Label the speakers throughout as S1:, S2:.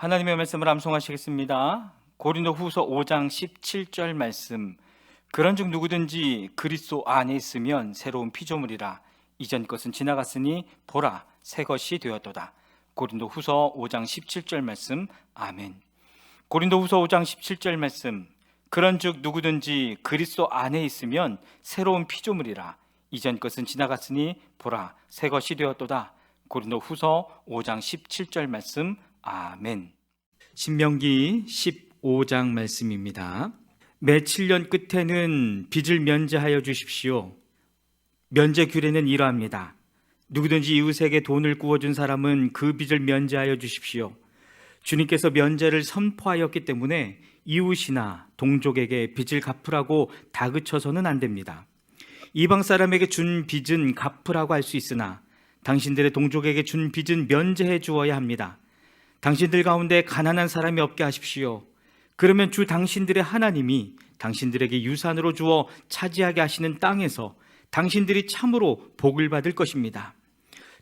S1: 하나님의 말씀을 암송하시겠습니다. 고린도 후서 5장 17절 말씀. 그런 즉 누구든지 그리스도 안에 있으면 새로운 피조물이라 이전 것은 지나갔으니 보라 새 것이 되었도다. 고린도 후서 5장 17절 말씀. 아멘. 고린도 후서 5장 17절 말씀. 그런 즉 누구든지 그리스도 안에 있으면 새로운 피조물이라 이전 것은 지나갔으니 보라 새 것이 되었도다. 고린도 후서 5장 17절 말씀. 아멘. 신명기 15장 말씀입니다. 매 7년 끝에는 빚을 면제하여 주십시오. 면제 규례는 이러합니다. 누구든지 이웃에게 돈을 구워준 사람은 그 빚을 면제하여 주십시오. 주님께서 면제를 선포하였기 때문에 이웃이나 동족에게 빚을 갚으라고 다그쳐서는 안 됩니다. 이방 사람에게 준 빚은 갚으라고 할 수 있으나 당신들의 동족에게 준 빚은 면제해 주어야 합니다. 당신들 가운데 가난한 사람이 없게 하십시오. 그러면 주 당신들의 하나님이 당신들에게 유산으로 주어 차지하게 하시는 땅에서 당신들이 참으로 복을 받을 것입니다.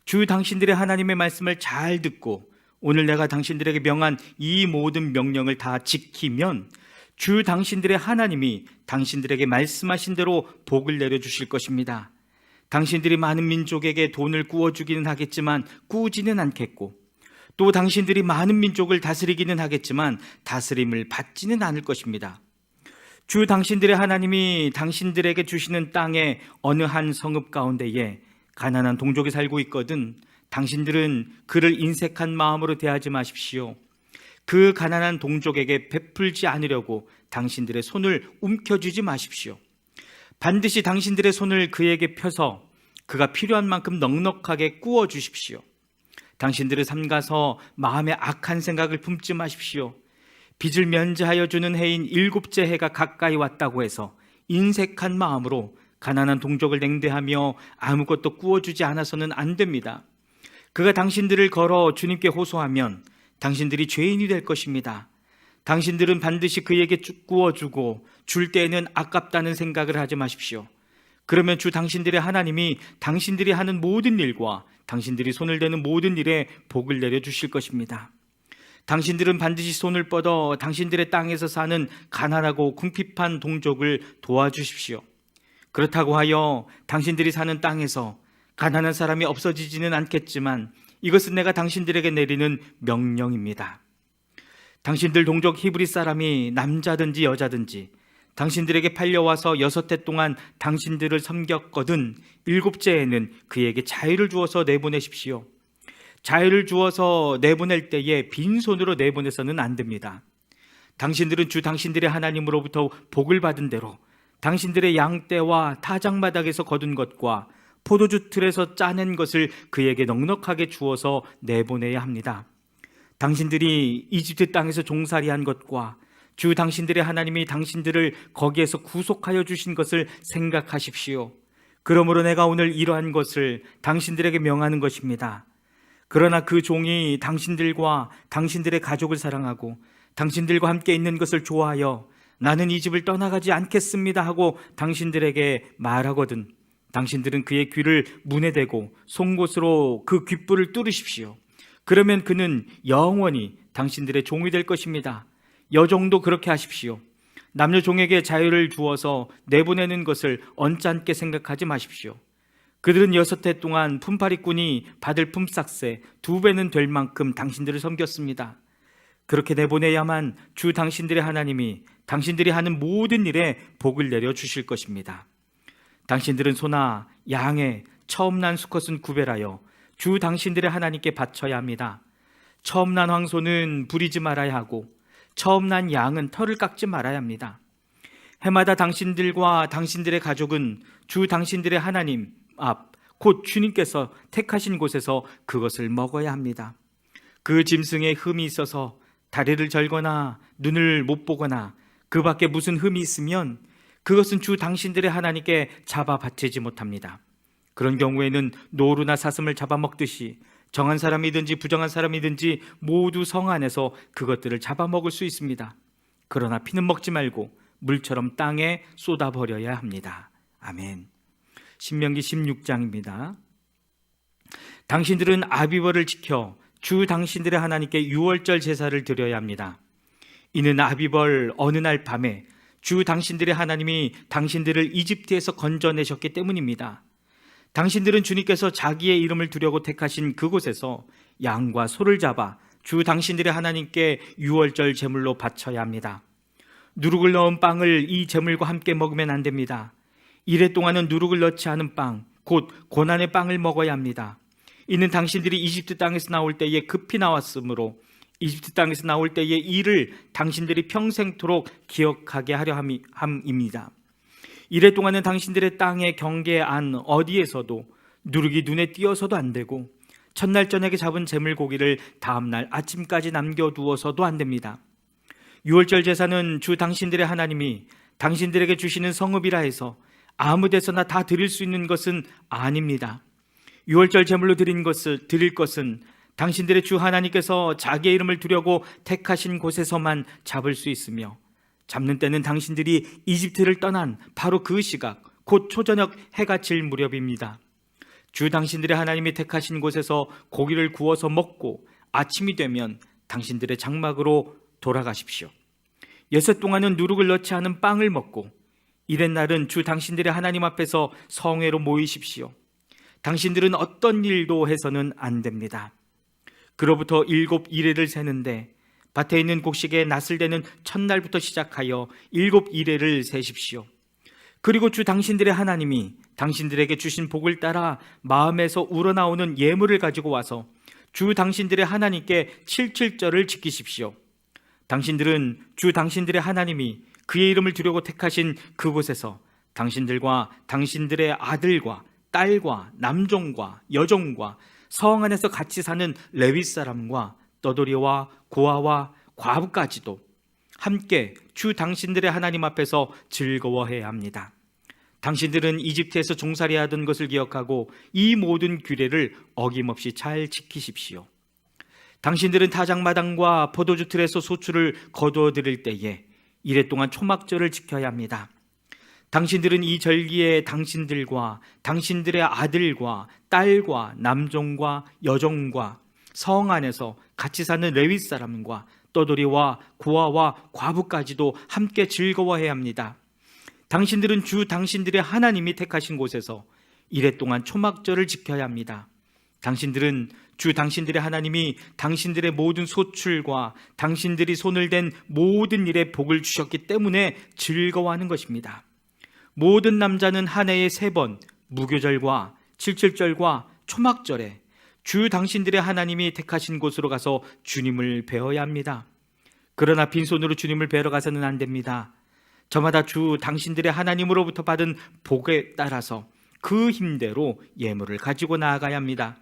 S1: 주 당신들의 하나님의 말씀을 잘 듣고 오늘 내가 당신들에게 명한 이 모든 명령을 다 지키면 주 당신들의 하나님이 당신들에게 말씀하신 대로 복을 내려주실 것입니다. 당신들이 많은 민족에게 돈을 구워주기는 하겠지만 꾸지는 않겠고 또 당신들이 많은 민족을 다스리기는 하겠지만 다스림을 받지는 않을 것입니다. 주 당신들의 하나님이 당신들에게 주시는 땅의 어느 한 성읍 가운데에 가난한 동족이 살고 있거든 당신들은 그를 인색한 마음으로 대하지 마십시오. 그 가난한 동족에게 베풀지 않으려고 당신들의 손을 움켜쥐지 마십시오. 반드시 당신들의 손을 그에게 펴서 그가 필요한 만큼 넉넉하게 구워 주십시오. 당신들을 삼가서 마음에 악한 생각을 품지 마십시오. 빚을 면제하여 주는 해인 일곱째 해가 가까이 왔다고 해서 인색한 마음으로 가난한 동족을 냉대하며 아무것도 구워주지 않아서는 안 됩니다. 그가 당신들을 걸어 주님께 호소하면 당신들이 죄인이 될 것입니다. 당신들은 반드시 그에게 구워주고 줄 때에는 아깝다는 생각을 하지 마십시오. 그러면 주 당신들의 하나님이 당신들이 하는 모든 일과 당신들이 손을 대는 모든 일에 복을 내려 주실 것입니다. 당신들은 반드시 손을 뻗어 당신들의 땅에서 사는 가난하고 궁핍한 동족을 도와주십시오. 그렇다고 하여 당신들이 사는 땅에서 가난한 사람이 없어지지는 않겠지만 이것은 내가 당신들에게 내리는 명령입니다. 당신들 동족 히브리 사람이 남자든지 여자든지 당신들에게 팔려와서 여섯 해 동안 당신들을 섬겼거든 일곱째에는 그에게 자유를 주어서 내보내십시오. 자유를 주어서 내보낼 때에 빈손으로 내보내서는 안 됩니다. 당신들은 주 당신들의 하나님으로부터 복을 받은 대로 당신들의 양떼와 타작마당에서 거둔 것과 포도주 틀에서 짜낸 것을 그에게 넉넉하게 주어서 내보내야 합니다. 당신들이 이집트 땅에서 종살이한 것과 주 당신들의 하나님이 당신들을 거기에서 구속하여 주신 것을 생각하십시오. 그러므로 내가 오늘 이러한 것을 당신들에게 명하는 것입니다. 그러나 그 종이 당신들과 당신들의 가족을 사랑하고 당신들과 함께 있는 것을 좋아하여 나는 이 집을 떠나가지 않겠습니다 하고 당신들에게 말하거든 당신들은 그의 귀를 문에 대고 송곳으로 그 귓불을 뚫으십시오. 그러면 그는 영원히 당신들의 종이 될 것입니다. 여종도 그렇게 하십시오. 남녀 종에게 자유를 주어서 내보내는 것을 언짢게 생각하지 마십시오. 그들은 여섯 해 동안 품팔이꾼이 받을 품삯의 두 배는 될 만큼 당신들을 섬겼습니다. 그렇게 내보내야만 주 당신들의 하나님이 당신들이 하는 모든 일에 복을 내려 주실 것입니다. 당신들은 소나 양의 처음 난 수컷은 구별하여 주 당신들의 하나님께 바쳐야 합니다. 처음 난 황소는 부리지 말아야 하고 처음 난 양은 털을 깎지 말아야 합니다. 해마다 당신들과 당신들의 가족은 주 당신들의 하나님 앞, 곧 주님께서 택하신 곳에서 그것을 먹어야 합니다. 그 짐승에 흠이 있어서 다리를 절거나 눈을 못 보거나 그 밖에 무슨 흠이 있으면 그것은 주 당신들의 하나님께 잡아 바치지 못합니다. 그런 경우에는 노루나 사슴을 잡아먹듯이 정한 사람이든지 부정한 사람이든지 모두 성 안에서 그것들을 잡아먹을 수 있습니다. 그러나 피는 먹지 말고 물처럼 땅에 쏟아버려야 합니다. 아멘. 신명기 16장입니다. 당신들은 아비벌을 지켜 주 당신들의 하나님께 유월절 제사를 드려야 합니다. 이는 아비벌 어느 날 밤에 주 당신들의 하나님이 당신들을 이집트에서 건져내셨기 때문입니다. 당신들은 주님께서 자기의 이름을 두려고 택하신 그곳에서 양과 소를 잡아 주 당신들의 하나님께 유월절 제물로 바쳐야 합니다. 누룩을 넣은 빵을 이 제물과 함께 먹으면 안 됩니다. 이래 동안은 누룩을 넣지 않은 빵, 곧 고난의 빵을 먹어야 합니다. 이는 당신들이 이집트 땅에서 나올 때에 급히 나왔으므로 이집트 땅에서 나올 때의 일을 당신들이 평생토록 기억하게 하려 함입니다. 이래 동안은 당신들의 땅의 경계 안 어디에서도 누룩이 눈에 띄어서도 안 되고 첫날 저녁에 잡은 재물 고기를 다음날 아침까지 남겨두어서도 안 됩니다. 유월절 제사는 주 당신들의 하나님이 당신들에게 주시는 성읍이라 해서 아무 데서나 다 드릴 수 있는 것은 아닙니다. 유월절 제물로 드린 것을 드릴 것은 당신들의 주 하나님께서 자기의 이름을 두려고 택하신 곳에서만 잡을 수 있으며 잡는 때는 당신들이 이집트를 떠난 바로 그 시각 곧 초저녁 해가 질 무렵입니다. 주 당신들의 하나님이 택하신 곳에서 고기를 구워서 먹고 아침이 되면 당신들의 장막으로 돌아가십시오. 여섯 동안은 누룩을 넣지 않은 빵을 먹고 이른 날은 주 당신들의 하나님 앞에서 성회로 모이십시오. 당신들은 어떤 일도 해서는 안 됩니다. 그로부터 일곱 이래를 세는데 밭에 있는 곡식에 낫을 대는 첫날부터 시작하여 일곱 이래를 세십시오. 그리고 주 당신들의 하나님이 당신들에게 주신 복을 따라 마음에서 우러나오는 예물을 가지고 와서 주 당신들의 하나님께 칠칠절을 지키십시오. 당신들은 주 당신들의 하나님이 그의 이름을 두려고 택하신 그곳에서 당신들과 당신들의 아들과 딸과 남종과 여종과 성 안에서 같이 사는 레위 사람과 떠돌이와 고아와 과부까지도 함께 주 당신들의 하나님 앞에서 즐거워해야 합니다. 당신들은 이집트에서 종살이 하던 것을 기억하고 이 모든 규례를 어김없이 잘 지키십시오. 당신들은 타작마당과 포도주 틀에서 소출을 거두어 드릴 때에 이래 동안 초막절을 지켜야 합니다. 당신들은 이 절기에 당신들과 당신들의 아들과 딸과 남종과 여종과 성 안에서 같이 사는 레위 사람과 떠돌이와 고아와 과부까지도 함께 즐거워해야 합니다. 당신들은 주 당신들의 하나님이 택하신 곳에서 이래 동안 초막절을 지켜야 합니다. 당신들은 주 당신들의 하나님이 당신들의 모든 소출과 당신들이 손을 댄 모든 일에 복을 주셨기 때문에 즐거워하는 것입니다. 모든 남자는 한 해에 세 번 무교절과 칠칠절과 초막절에 주 당신들의 하나님이 택하신 곳으로 가서 주님을 배워야 합니다. 그러나 빈손으로 주님을 배러 가서는 안 됩니다. 저마다 주 당신들의 하나님으로부터 받은 복에 따라서 그 힘대로 예물을 가지고 나아가야 합니다.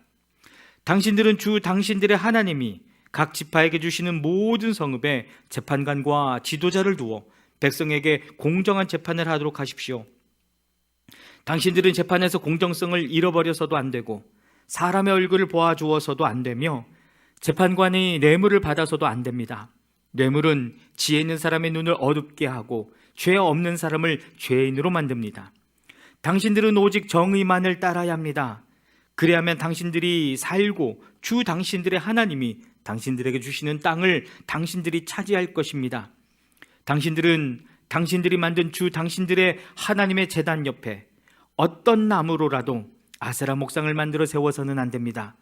S1: 당신들은 주 당신들의 하나님이 각 지파에게 주시는 모든 성읍에 재판관과 지도자를 두어 백성에게 공정한 재판을 하도록 하십시오. 당신들은 재판에서 공정성을 잃어버려서도 안 되고 사람의 얼굴을 보아주어서도 안 되며 재판관이 뇌물을 받아서도 안 됩니다. 뇌물은 지혜 있는 사람의 눈을 어둡게 하고 죄 없는 사람을 죄인으로 만듭니다. 당신들은 오직 정의만을 따라야 합니다. 그래야만 당신들이 살고 주 당신들의 하나님이 당신들에게 주시는 땅을 당신들이 차지할 것입니다. 당신들은 당신들이 만든 주 당신들의 하나님의 재단 옆에 어떤 나무로라도 아세라 목상을 만들어 세워서는 안 됩니다.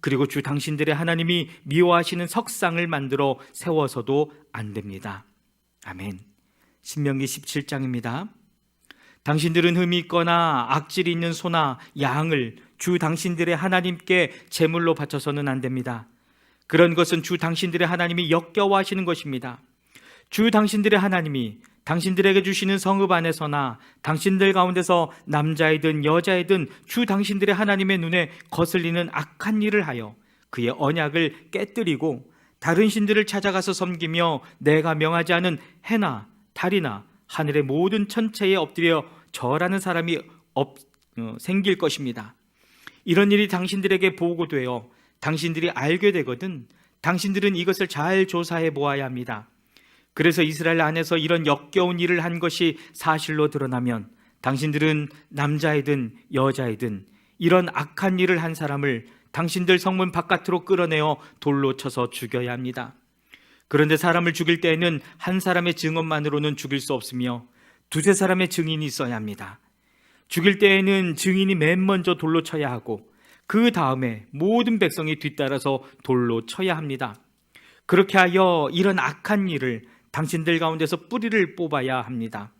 S1: 그리고 주 당신들의 하나님이 미워하시는 석상을 만들어 세워서도 안 됩니다. 아멘. 신명기 17장입니다. 당신들은 흠이 있거나 악질이 있는 소나 양을 주 당신들의 하나님께 제물로 바쳐서는 안 됩니다. 그런 것은 주 당신들의 하나님이 역겨워하시는 것입니다. 주 당신들의 하나님이 당신들에게 주시는 성읍 안에서나 당신들 가운데서 남자이든 여자이든 주 당신들의 하나님의 눈에 거슬리는 악한 일을 하여 그의 언약을 깨뜨리고 다른 신들을 찾아가서 섬기며 내가 명하지 않은 해나 달이나 하늘의 모든 천체에 엎드려 절하는 사람이 없, 어, 생길 것입니다. 이런 일이 당신들에게 보고되어 당신들이 알게 되거든 당신들은 이것을 잘 조사해 보아야 합니다. 그래서 이스라엘 안에서 이런 역겨운 일을 한 것이 사실로 드러나면 당신들은 남자이든 여자이든 이런 악한 일을 한 사람을 당신들 성문 바깥으로 끌어내어 돌로 쳐서 죽여야 합니다. 그런데 사람을 죽일 때에는 한 사람의 증언만으로는 죽일 수 없으며 두세 사람의 증인이 있어야 합니다. 죽일 때에는 증인이 맨 먼저 돌로 쳐야 하고 그 다음에 모든 백성이 뒤따라서 돌로 쳐야 합니다. 그렇게 하여 이런 악한 일을 당신들 가운데서 뿌리를 뽑아야 합니다.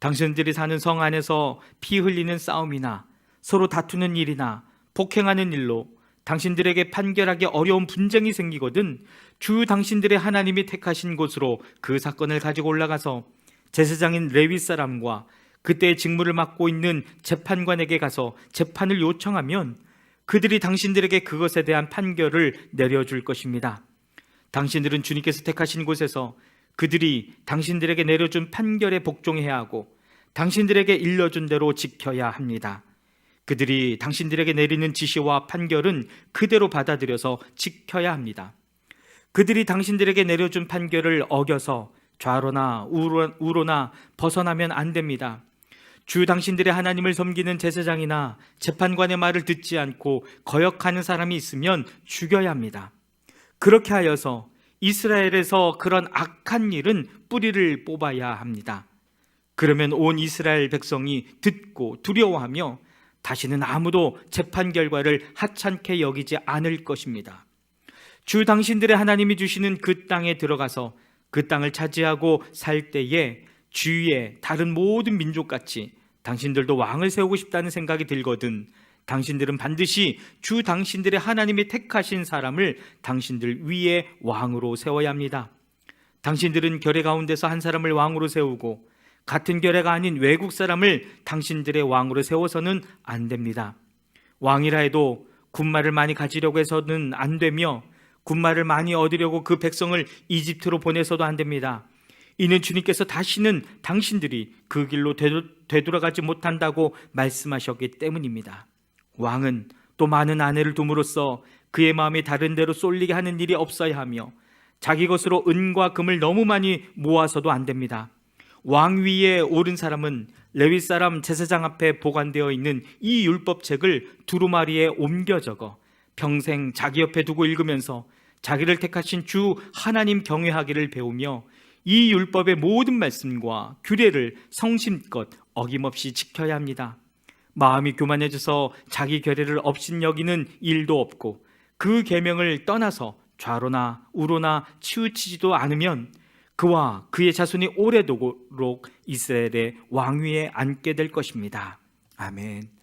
S1: 당신들이 사는 성 안에서 피 흘리는 싸움이나 서로 다투는 일이나 폭행하는 일로 당신들에게 판결하기 어려운 분쟁이 생기거든 주 당신들의 하나님이 택하신 곳으로 그 사건을 가지고 올라가서 제사장인 레위 사람과 그때의 직무를 맡고 있는 재판관에게 가서 재판을 요청하면 그들이 당신들에게 그것에 대한 판결을 내려줄 것입니다. 당신들은 주님께서 택하신 곳에서 그들이 당신들에게 내려준 판결에 복종해야 하고 당신들에게 일러준 대로 지켜야 합니다. 그들이 당신들에게 내리는 지시와 판결은 그대로 받아들여서 지켜야 합니다. 그들이 당신들에게 내려준 판결을 어겨서 좌로나 우로, 우로나 벗어나면 안 됩니다. 주 당신들의 하나님을 섬기는 제사장이나 재판관의 말을 듣지 않고 거역하는 사람이 있으면 죽여야 합니다. 그렇게 하여서 이스라엘에서 그런 악한 일은 뿌리를 뽑아야 합니다. 그러면 온 이스라엘 백성이 듣고 두려워하며 다시는 아무도 재판 결과를 하찮게 여기지 않을 것입니다. 주 당신들의 하나님이 주시는 그 땅에 들어가서 그 땅을 차지하고 살 때에 주위의 다른 모든 민족같이 당신들도 왕을 세우고 싶다는 생각이 들거든 당신들은 반드시 주 당신들의 하나님이 택하신 사람을 당신들 위에 왕으로 세워야 합니다. 당신들은 결의 가운데서 한 사람을 왕으로 세우고 같은 결의가 아닌 외국 사람을 당신들의 왕으로 세워서는 안 됩니다. 왕이라 해도 군말을 많이 가지려고 해서는 안 되며 군말을 많이 얻으려고 그 백성을 이집트로 보내서도 안 됩니다. 이는 주님께서 다시는 당신들이 그 길로 되돌아가지 못한다고 말씀하셨기 때문입니다. 왕은 또 많은 아내를 둠으로써 그의 마음이 다른 데로 쏠리게 하는 일이 없어야 하며 자기 것으로 은과 금을 너무 많이 모아서도 안 됩니다. 왕 위에 오른 사람은 레위 사람 제사장 앞에 보관되어 있는 이 율법책을 두루마리에 옮겨 적어 평생 자기 옆에 두고 읽으면서 자기를 택하신 주 하나님 경외하기를 배우며 이 율법의 모든 말씀과 규례를 성심껏 어김없이 지켜야 합니다. 마음이 교만해져서 자기 결의를 업신여기는 일도 없고 그 계명을 떠나서 좌로나 우로나 치우치지도 않으면 그와 그의 자손이 오래도록 이스라엘의 왕위에 앉게 될 것입니다. 아멘.